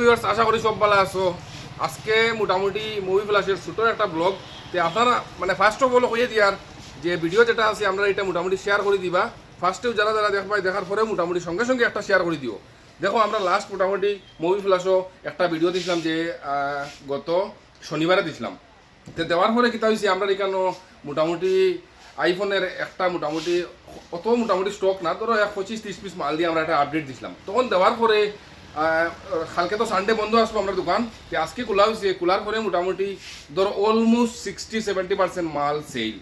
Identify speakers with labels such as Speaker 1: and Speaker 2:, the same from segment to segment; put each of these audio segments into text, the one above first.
Speaker 1: Viewers আশা করি সব ভালো আছো। আজকে মোটামুটি মুভি ফ্লাশের ছোটো একটা ব্লগ তে আপনারা মানে ফার্স্ট অফ অল হয়ে দিয়ার যে ভিডিও যেটা আছে, আমরা এটা মোটামুটি শেয়ার করে দিবা। ফার্স্টেও যারা যারা দেখবাই দেখার পরে মোটামুটি সঙ্গে সঙ্গে একটা শেয়ার করে দিও। দেখো, আমরা লাস্ট মোটামুটি মুভি ফ্লাশও একটা ভিডিও দিছিলাম যে গত শনিবারে দিছিলাম। তো দেওয়ার পরে কিতা হয়েছে আমরা এখানে মোটামুটি আইফোনের একটা মোটামুটি অত মোটামুটি স্টক না, ধরো এক পঁচিশ, তিরিশ পিস মাল দিয়ে আমরা একটা আপডেট দিছিলাম। তখন দেওয়ার পরে কালকে তো সানডে বন্ধ আসব আমরা দোকান। আজকে খোলা হয়েছে খোলার পরে মোটামুটি ধরো অলমোস্ট সিক্সটি সেভেন্টি পার্সেন্ট মাল সেল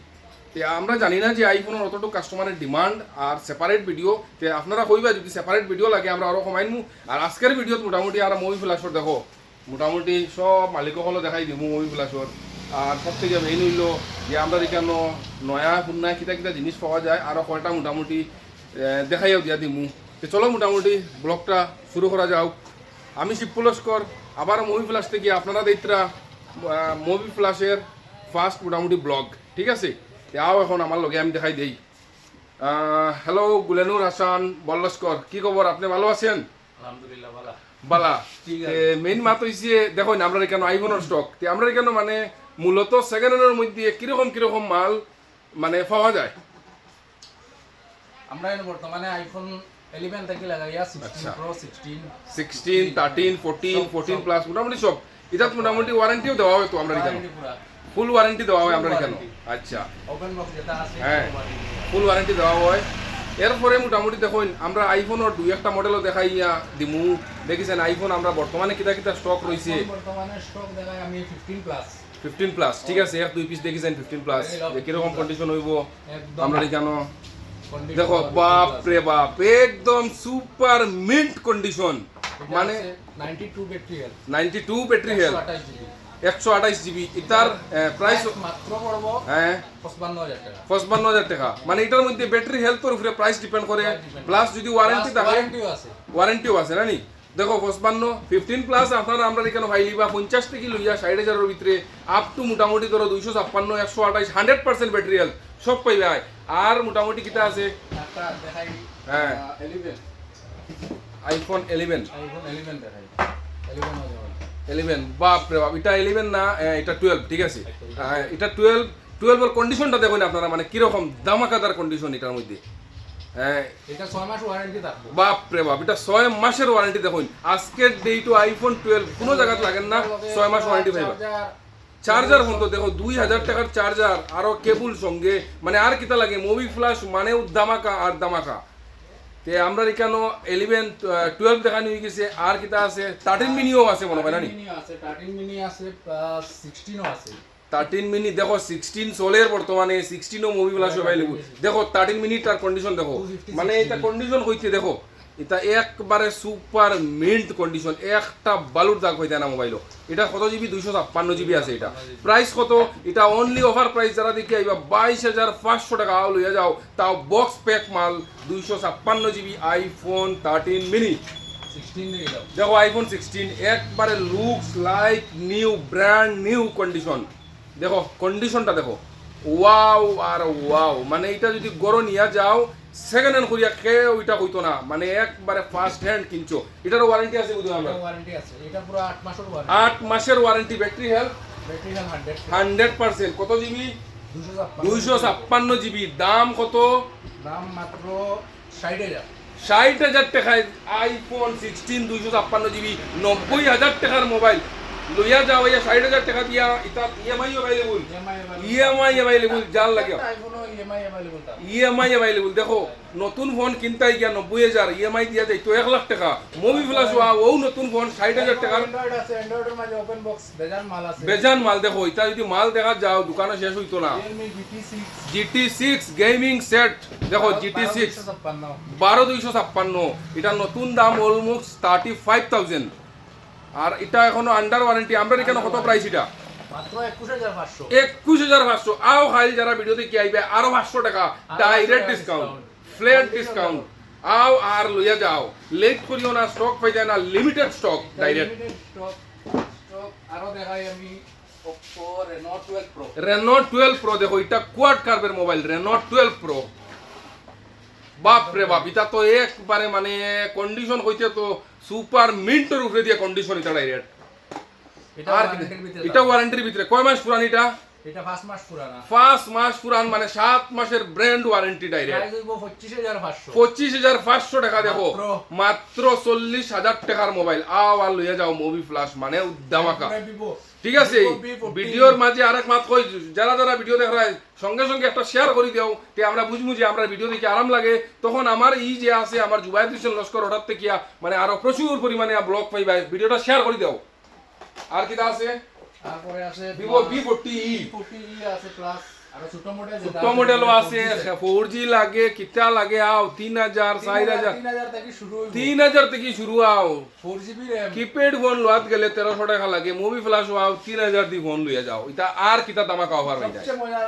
Speaker 1: আমরা জানি না যে আইফোনের অতটুকু কাস্টমারের ডিমান্ড আর সেপারেট ভিডিও তে আপনারা কইবা যদি সেপারেট ভিডিও লাগে, আমরা আরও কমাইমু আর আজকের ভিডিওত মোটামুটি আর মুভি ফ্লাশর দেখো। মোটামুটি সব মালিকসকলে দেখাই দিমু মুভি ফ্লাশর আর সব থেকে মেইন হইল যে আমরা এখানে নয়া পুন্না কিতা কিতা জিনিস পাওয়া যায় আরও কয়টা মোটামুটি দেখাইও দিয়া দিমু। তো চলো মোটামুটি ব্লগটা শুরু করা যাও আমি শিব পুলস্কর আবার মুভি ফ্লাশ থেকে আপনারা দেখতরা মুভি ফ্লাশের ফার্স্ট মোটামুটি ব্লগ ঠিক আছে? তাও এখন আমার লগে আমি দেখাই দেই। হ্যালো গুলেনুর হাসান বল্লস্কর কি খবর? আপনি ভালো আছেন?
Speaker 2: আলহামদুলিল্লাহ ভালো
Speaker 1: বালা। মেইন মাত হইছে দেখুন আমরা এখানে আইফোনের স্টক তে আমরা এখানে মানে মূলত সেকেন্ড হ্যান্ডের মধ্যে কীরকম কীরকম মাল মানে পাওয়া যায়?
Speaker 2: আমরা বর্তমানে আইফোন 11 থেকে লাগাইয়া 16
Speaker 1: আচ্ছা।
Speaker 2: প্রো 16
Speaker 1: সিক্সটিন থার্টিন ফোরটিন
Speaker 2: সব,
Speaker 1: ফোরটিন
Speaker 2: সব।
Speaker 1: প্লাস মোটামুটি সব। এটা মোটামুটি ওয়ারেন্টিও দেওয়া হয় তো আমরা এখানে ফুল ওয়ারেন্টি দেওয়া হয় আমরা এখানে আচ্ছা।
Speaker 2: ওপেন বক্স যেটা আছে
Speaker 1: হ্যাঁ। ফুল ওয়ারেন্টি দেওয়া হয়। এরপরে মোটামুটি দেখুন আমরা আইফোনের দুই একটা মডেলও দেখাইয়া দিমু। দেখিছেন আইফোন আমরা বর্তমানে কিতা কিতা স্টক রয়েছে
Speaker 2: বর্তমানে স্টক দেখাই আমি 15 প্লাস
Speaker 1: ফিফটিন প্লাস ঠিক আছে এক দুই পিস দেখিছেন ফিফটিন প্লাস যে কীরকম কন্ডিশন হইব। আমরা এখানে দেখো
Speaker 2: ভালো
Speaker 1: বাপ রে বাপ একদম সুপার মিন্ট কন্ডিশন মানে
Speaker 2: 92 battery health
Speaker 1: ninety two battery health
Speaker 2: 128 GB.
Speaker 1: একশো আঠাইশ জিবি। এটার প্রাইস
Speaker 2: মাত্র পড়ব
Speaker 1: হ্যাঁ।
Speaker 2: 55000 টাকা।
Speaker 1: পঁচপান্ন হাজার টাকা। মানে এটার মধ্যে ব্যাটারি হেলথের উপরে প্রাইস ডিপেন্ড করে। প্লাস যদি ওয়ারেন্টি থাকে
Speaker 2: ওয়ারেন্টিও আছে।
Speaker 1: ওয়ারেন্টিও আছে না নি? দেখো পঁচপান্ন ফিফটিন প্লাস আপনারা আমরা এখানে ভাইলি বা পঞ্চাশ থেকে লইয়া ষাট হাজারের ভিতরে আপ টু মোটামুটি ধরো দুইশো ছাপ্পান্ন একশো আঠাইশ হান্ড্রেড পার্সেন্ট ব্যাটারি হেলথ সব পাইবে আয়। আর মোটামুটি কিতা আছে? হ্যাঁ।
Speaker 2: 11
Speaker 1: আইফোন ইলেভেন
Speaker 2: আইফোন 11 দেখাই। 11 হবে
Speaker 1: ইলেভেন বাপ রে বাপ এটা ইলেভেন না এটা টুয়েলভ ঠিক আছে? হ্যাঁ, এটা টুয়েলভ টুয়েলভের কন্ডিশনটা দেখুন আপনারা মানে কীরকম দামাকাদার কন্ডিশন এটার মধ্যে। হ্যাঁ।
Speaker 2: এটা 6 মাস ওয়ারেন্টি থাকবে।
Speaker 1: বাপ রে বাপ এটা ছয় মাসের ওয়ারেন্টি দেখুন। আজকের ডেট আইফোন টুয়েলভ কোনো জায়গাতে লাগেন না ছয় মাস ওয়ারেন্টি পাইবা চার্জার ফোন তো দেখো দুই হাজার টাকার চার্জার আরও কেবল সঙ্গে মানে আর কিতা লাগে মুভি ফ্লাশ মানেও দামাকা আর দামাকা তে আমরা এখানে ইলেভেন টুয়েলভ দেখানো হয়ে গেছে আর কিতা আছে? থার্টিন মিনিও আছে মনে হয় না নি?
Speaker 2: মিনি আছে 13 আছে প্লাস 16 আছে।
Speaker 1: থার্টিন মিনিট দেখো সিক্সটিন সোলের বর্তমানে সিক্সটিনও মুভি ফ্লাশ অ্যাভেলেবল দেখো থার্টিন মিনিট তার কন্ডিশন দেখো। মানে এটা কন্ডিশন হইতে দেখো এটা একবারে সুপার মিন্ট কন্ডিশন একটা বালুর দাগ হইতে না মোবাইলও এটা কত জিবি দুইশো ছাপ্পান্ন জিবি আছে এটা। প্রাইস কত? এটা অনলি অফার প্রাইস যারা দেখি আইবা বাইশ হাজার পাঁচশো টাকা আও লইয়া যাও তাও বক্স প্যাক মাল দুইশো ছাপ্পান্ন জিবি আইফোন থার্টিন মিনি
Speaker 2: 16
Speaker 1: দেখো আইফোন সিক্সটিন একবারে looks like new brand new condition দেখো কন্ডিশনটা দেখো। ওয়াও আর ওয়াও। মানে এটা যদি গরো নিয়া যাও সেকেন্ড হ্যান্ড করিয়া কেউ এটা হইতো না। মানে একবারে ফার্স্ট হ্যান্ড কিনছো। এটার ওয়ারেন্টি আছে বুঝলাম আমরা?
Speaker 2: ওয়ারেন্টি আছে। এটা পুরো 8 মাসের ওয়ারেন্টি
Speaker 1: আট মাসের warranty battery health
Speaker 2: battery health 100
Speaker 1: hundred percent কত জিবি
Speaker 2: 256
Speaker 1: দুইশো ছাপ্পান্ন জিবি দাম কত?
Speaker 2: দাম মাত্র 60000
Speaker 1: ষাট হাজার টাকায় আইফোন সিক্সটিন দুইশো ছাপ্পান্ন জিবি নব্বই হাজার টাকার মোবাইল লইয়া যাও ইয়া ষাট হাজার টাকা দিয়া ইটা ইএমআই অ্যাভেলেবল
Speaker 2: ইএমআই
Speaker 1: অ্যাভেলেবল জাল লাগে।
Speaker 2: ইএমআই
Speaker 1: অ্যাভেলেবল দেখো নতুন ফোন কিনতাই গিয়া নব্বই হাজার ইএমআই দিয়া যায় এক লাখ টাকা। মুভি প্লাস হওয়া ও নতুন ফোন ষাট হাজার টাকার।
Speaker 2: বেজান মাল
Speaker 1: দেখো ইটা যদি মাল দেখা যাও দোকানে শেষ হইতো না। জিটি সিক্স গেমিং সেট দেখো জিটি সিক্স বারো দুইশো ছাপ্পান্ন। এটা নতুন দাম অলমোস্ট থার্টি ফাইভ থাউজেন্ড আর এটা এখনও আন্ডার ওয়ারেন্টি আমরা এখানে কত প্রাইস এটা? একুশ হাজার পাঁচশো। আও খাইল যারা ভিডিওতে কি আইবে আরও পাঁচশো টাকা। Direct discount. ফ্ল্যাট ডিসকাউন্ট আও আর লইয়া যাও। লেট করিও না স্টক পাই যায় না লিমিটেড স্টক ডাইরেক্ট
Speaker 2: আরও দেখাই আমি Oppo Reno 12 Pro
Speaker 1: Reno twelve pro দেখো এটা কোয়াড কার্ভের মোবাইল রেনো টুয়েলভ প্রো বাপ রে বাপ এটা তো একবারে মানে কন্ডিশন হইতে তো সুপার মিন্টের উপরে দিয়ে কন্ডিশন এটা ডাইরেক্ট
Speaker 2: এটা ওয়ারেন্টির ভিতরে।
Speaker 1: কয় মাস পুরান এটা?
Speaker 2: এটা পাঁচ মাস পুরানা।
Speaker 1: পাঁচ মাস পুরান মানে সাত মাসের ব্র্যান্ড ওয়ারেন্টি ডাইরেক্ট
Speaker 2: প্রাইস হইব পঁচিশ হাজার পাঁচশো।
Speaker 1: পঁচিশ হাজার পাঁচশো টাকা দেখো।
Speaker 2: মাত্র-
Speaker 1: মাত্র চল্লিশ হাজার টাকার মোবাইল আও আর লইয়া যাও মুভি ফ্লাশ মানে উদ্দামাকা। ঠিক আছে? ভিডিওর মাঝে আরেক মাত কই যারা যারা ভিডিও দেখা সঙ্গে সঙ্গে একটা শেয়ার করে দিও তে আমরা বুঝব যে আমরা ভিডিও দেখে আরাম লাগে। তখন আমার এই যে আছে আমার হোসেন লস্কর হঠাৎ থেকে মানে আরও প্রচুর পরিমাণে ব্লগ পাইবা। ভিডিওটা শেয়ার করে দাও। আর কিটা আছে?
Speaker 2: তারপরে আছে
Speaker 1: Vivo B forty E.
Speaker 2: Forty আছে প্লাস ছোট
Speaker 1: মডেলও আছে ফোর জি লাগে কিতা লাগে আও তিন হাজার চার হাজার।
Speaker 2: তিন হাজার থেকে শুরু হইব।
Speaker 1: তিন হাজার থেকে শুরু আও।
Speaker 2: ফোর জিবি
Speaker 1: কিপ্যাড ফোন লোয়াত গেলে তেরোশো টাকা লাগে মুভি ফ্লাশ আও তিন হাজার দি ফোন লইয়া যাও। এটা আর কিতা দামা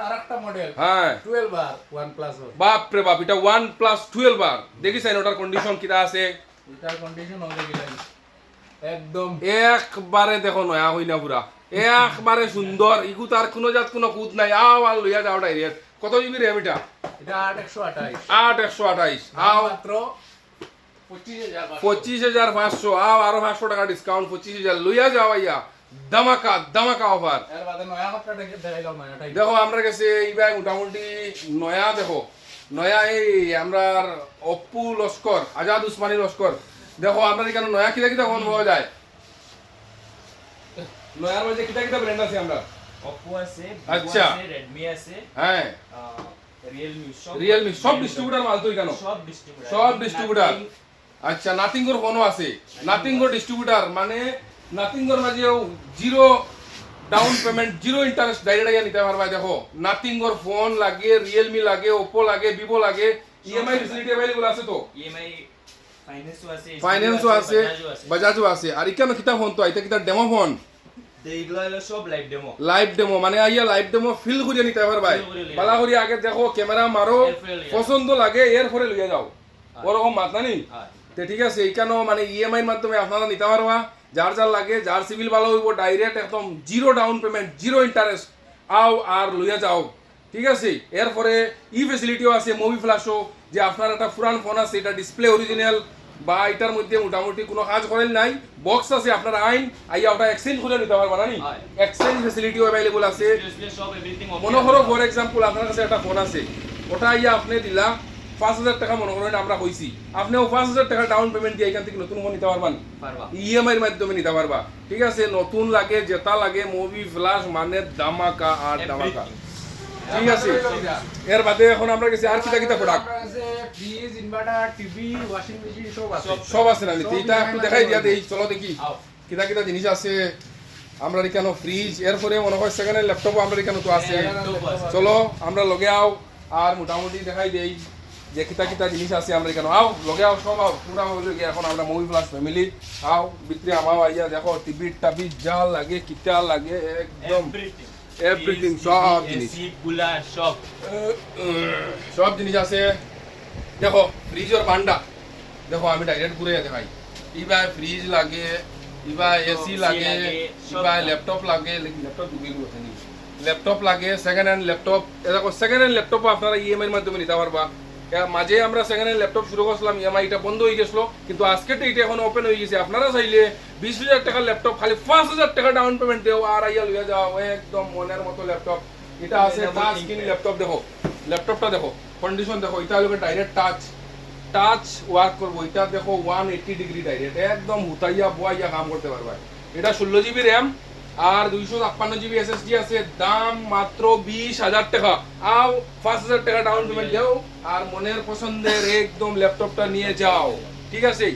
Speaker 2: আরেকটা মডেল
Speaker 1: হ্যাঁ। বাপ রে বাপ এটা ওয়ান প্লাস টুয়েলভ আর দেখি সাইন ওটার কন্ডিশন কিটা আছে?
Speaker 2: একদম।
Speaker 1: একবারে দেখো নয়া হই না পুরা একবারে সুন্দর ইগু তার কোনো জাত কোনো কুদ নাই। আও আর লইয়া যাও ডাইরেক্ট। কত জিবি র্যাম এটা?
Speaker 2: এটা আট একশো আঠাইশ।
Speaker 1: আট একশো আঠাইশ। আও।
Speaker 2: মাত্র পঁচিশ হাজার পাঁচশো।
Speaker 1: আও আরও পাঁচশো টাকা ডিসকাউন্ট পঁচিশ হাজার। লইয়া যাও আইয়া দামাকা দামাকা অফার দেখো আমরা কাছে এইবার মোটামুটি নয়া দেখো। নয়া এই আমরা অপ্পু লস্কর আজাদ উসমানী লস্কর। দেখো আমরা এখানে নয়া কিতা কিতা ফোন পাওয়া যায়। নয়ার মধ্যে কিতা কিতা ব্র্যান্ড আছে আমরা?
Speaker 3: Oppo আছে
Speaker 1: আচ্ছা।
Speaker 3: Vivo আছে Redmi আছে
Speaker 1: হ্যাঁ।
Speaker 3: রিয়েলমি সব
Speaker 1: ডিস্ট্রিবিউটার মাল তো কেন
Speaker 3: সব ডিস্ট্রিবিউটার
Speaker 1: সব ডিস্ট্রিবিউটার আচ্ছা নাথিংগর ফোনও আছে। নাথিংগর ডিস্ট্রিবিউটার মানে নাথিংগর মাঝেও zero down payment zero interest direct আইয়া নিতে পারবা দেখো। নাথিংগর ফোন লাগে রিয়েলমি লাগে ওপো লাগে ভিভো লাগে ইএমআই ফেসিলিটি অ্যাভেলেবল আছে। তো?
Speaker 3: ইএমআই ফাইন্যান্সও আছে
Speaker 1: ফাইন্যান্সও আছে
Speaker 3: বাজাজও আছে।
Speaker 1: বাজাজও আছে। আর ইকানো কিতা ফোন তো? আইতা কিতা ডেমো ফোন
Speaker 3: সব লাইভ ডেমো
Speaker 1: লাইভ ডেমো মানে আইয়া লাইভ ডেমো ফিল করিয়া নিতে পারবা
Speaker 3: Feel
Speaker 1: বালা করি আগে দেখো ক্যামেরা মারো পছন্দ লাগে এর লইয়া যাও। ওরকম মাত না নি? তে ঠিক আছে এইখানেও মানে ইএমআই এর মাধ্যমে আপনারা নিতে পারবা যার যার লাগে যার সিভিল ভালো হইব ডাইরেক্ট একদম zero down payment zero interest আও আর লইয়া যাও। ঠিক আছে এরপরে ই ফেসিলিটিও আছে মুভি ফ্ল্যাশও যে আপনার একটা পুরান ফোন আছে এটা ডিসপ্লে অরিজিনাল বা এটার মধ্যে মোটামুটি কোনো কাজ করেন নাই। বক্স আছে আপনার আইন আইয়া ওটা এক্সচেঞ্জ করে নিতে পারবা না এক্সচেঞ্জ ফেসিলিটিও অ্যাভেলেবল আছে। মনে করো ফর এক্সাম্পল আপনার কাছে একটা ফোন আছে। ওটা ইয়া আপনি দিলা পাঁচ হাজার টাকা মনে করেন আমরা কইছি। আপনিও পাঁচ হাজার টাকা ডাউন পেমেন্ট দিয়ে এখান থেকে নতুন ফোন নিতে পারবেন
Speaker 3: পারবা।
Speaker 1: ইএমআই এর মাধ্যমে নিতে পারবা। ঠিক আছে নতুন লাগে যেটা লাগে মুভি ফ্লাশ মানে দামাকা আর দামাকা ঠিক আছে। এর বাদে এখন আমরা গেছি আর কিতা কিতা product
Speaker 2: fridge inverter TV washing machine সব আছে
Speaker 1: সব আছে না এটা একটু দেখাই দিয়া দেই। চলো দেখি। কিতা কিতা জিনিস আছে। আমরা এখানে ফ্রিজ এরপরে মনে হয় হ্যান্ড ল্যাপটপও আমরা এখানে তো আছে। চলো আমরা লগে আও। আর মোটামুটি দেখাই দেই যে কিতা কিতা জিনিস আছে আমরা এখানে আও লগে আও সব আও। পুরা হইল এখন আমরা মুভি প্লাস ফ্যামিলি আও ভিতরে আমার আইয়া দেখো টিভি টাবি যা লাগে কিতা লাগে একদম।
Speaker 3: এভরিথিং
Speaker 1: সব জিনিস।
Speaker 3: কুলার সব
Speaker 1: সব জিনিস আছে। দেখো ফ্রিজের বান্ডা। দেখো আমি ডাইরেক্ট ঘুরে দেখাই ইবা ফ্রিজ লাগে ইবা এসি
Speaker 3: AC
Speaker 1: লাগে ইবা
Speaker 3: লাগে।
Speaker 1: ল্যাপটপ লাগে। ল্যাপটপ ডুবিয়ে ওখানে ল্যাপটপ লাগে সেকেন্ড হ্যান্ড ল্যাপটপ দেখো সেকেন্ড হ্যান্ড ল্যাপটপ আপনারা ইএমআই এর মাধ্যমে নিতে পারবা। মাঝে আমরা সেকেন্ড হ্যান্ড ল্যাপটপ শুরু করছিলাম ইএমআই এটা বন্ধ হয়ে গেছিল কিন্তু আজকে তো এটা এখন ওপেন হয়ে গেছে। আপনারা চাইলে বিশ হাজার টাকার ল্যাপটপ খালি পাঁচ হাজার টাকা ডাউন পেমেন্ট দেও আর আইয়া লইয়া যাও একদম মনের মতো ল্যাপটপ এটা আছে টাচ স্ক্রিন ল্যাপটপ দেখো। ল্যাপটপটা দেখো কন্ডিশন দেখো এটা হলো ডাইরেক্ট টাচ টাচ ওয়ার্ক করব এটা দেখো ওয়ান এইটি ডিগ্রি ডাইরেক্ট একদম হুতাইয়া বয়াইয়া কাম করতে পারবা। এটা ষোলো জিবি র্যাম আর দুইশো ছাপ্পান্ন জিবি এস এস এসএসডি আছে। দাম মাত্র বিশ হাজার টাকা। আও পাঁচ হাজার টাকা ডাউন পেমেন্ট দাও। আর মনের পছন্দের একদম ল্যাপটপটা নিয়ে যাও। ঠিক আছে?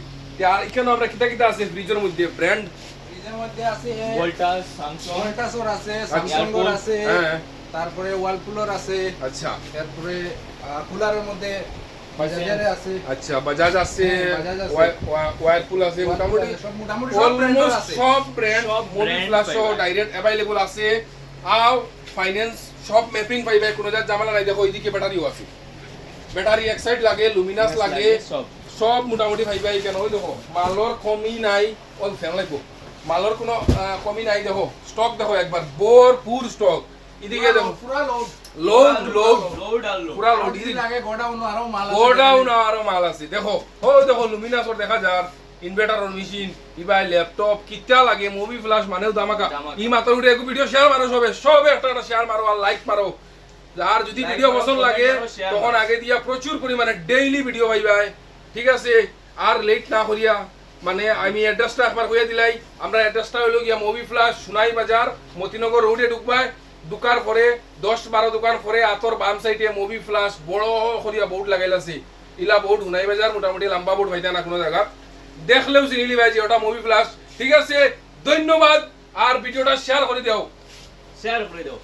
Speaker 1: আর এখানে আমরা কিতা কিতা আছে ফ্রিজের মধ্যে? ব্র্যান্ড
Speaker 2: ফ্রিজের মধ্যে আছে
Speaker 3: ভোল্টাস স্যামসাং
Speaker 2: ভোল্টাসর আছে
Speaker 1: আচ্ছা।
Speaker 2: স্যামসাংর আছে
Speaker 1: হ্যাঁ।
Speaker 2: তারপরে ওয়ালপুলর আছে
Speaker 1: আচ্ছা।
Speaker 2: তারপরে কুলারের মধ্যে আছে।
Speaker 1: আচ্ছা বাজাজ আছে
Speaker 2: হ্যাঁ।
Speaker 1: ওয়ারপুল আছে। মোটামুটি
Speaker 2: সব
Speaker 1: অলমোস্ট
Speaker 2: আছে।
Speaker 1: সব ব্র্যান্ড
Speaker 3: সব
Speaker 1: প্লাস ডাইরেক্ট অ্যাভেলেবল আছে। আও ফাইন্যান্স সব ম্যাপিং পাইবে কোনো জামালা নাই। দেখো এইদিকে ব্যাটারিও আছে। ব্যাটারি এক সাইড লাগে লুমিনাস লাগে
Speaker 3: সব।
Speaker 1: সব মোটামুটি পাইবে কেন? দেখো মালর কমি নাই। ওই ফ্যান লাগবো। মালর কোনো কমি নাই দেখো। স্টক দেখো একবার ভরপুর স্টক এদিকে দেখো।
Speaker 2: পুরা লোড
Speaker 1: লোড লোড
Speaker 3: লোড
Speaker 1: পুরা লোড
Speaker 2: যদি লাগে গোডাউন আরও মাল আছে।
Speaker 1: গোডাউন আরও মাল আছে। দেখো ও দেখো লুমিনাসর দেখা যার ইনভার্টার মেশিন ইবা ল্যাপটপ কিতা লাগে মুভি ফ্লাশ মানেও দামাকা। ই মাত্র উঠে একটু ভিডিও শেয়ার মারো সবে সবে একটা একটা শেয়ার মারো আর লাইক মারো আর যদি ভিডিও পছন্দ লাগে তখন আগে দিয়া প্রচুর পরিমাণে ডেইলি ভিডিও পাইবাই ঠিক আছে, আর লেট না করিয়া মানে আমি অ্যাড্রেসটা একবার কইয়া দিলাই। আমরা অ্যাড্রেসটা হইল গিয়া মুভি ফ্লাশ সোনাই বাজার মতিনগর রোডে ঢুকবাই দোকান পরে, দশ বারো দোকান পরে আতর বাম সাইডে মুভি ফ্লাশ বড় করিয়া বোর্ড লাগাইল আছে ইলা বোর্ড হুনাই বাজার মোটামুটি লম্বা বোর্ড পাইতা না কোনো জায়গা দেখলেও চিনিলি ভাই যে ওটা মুভি ফ্লাশ ঠিক আছে, ধন্যবাদ। আর ভিডিওটা শেয়ার করে দাও।
Speaker 3: শেয়ার করে দাও।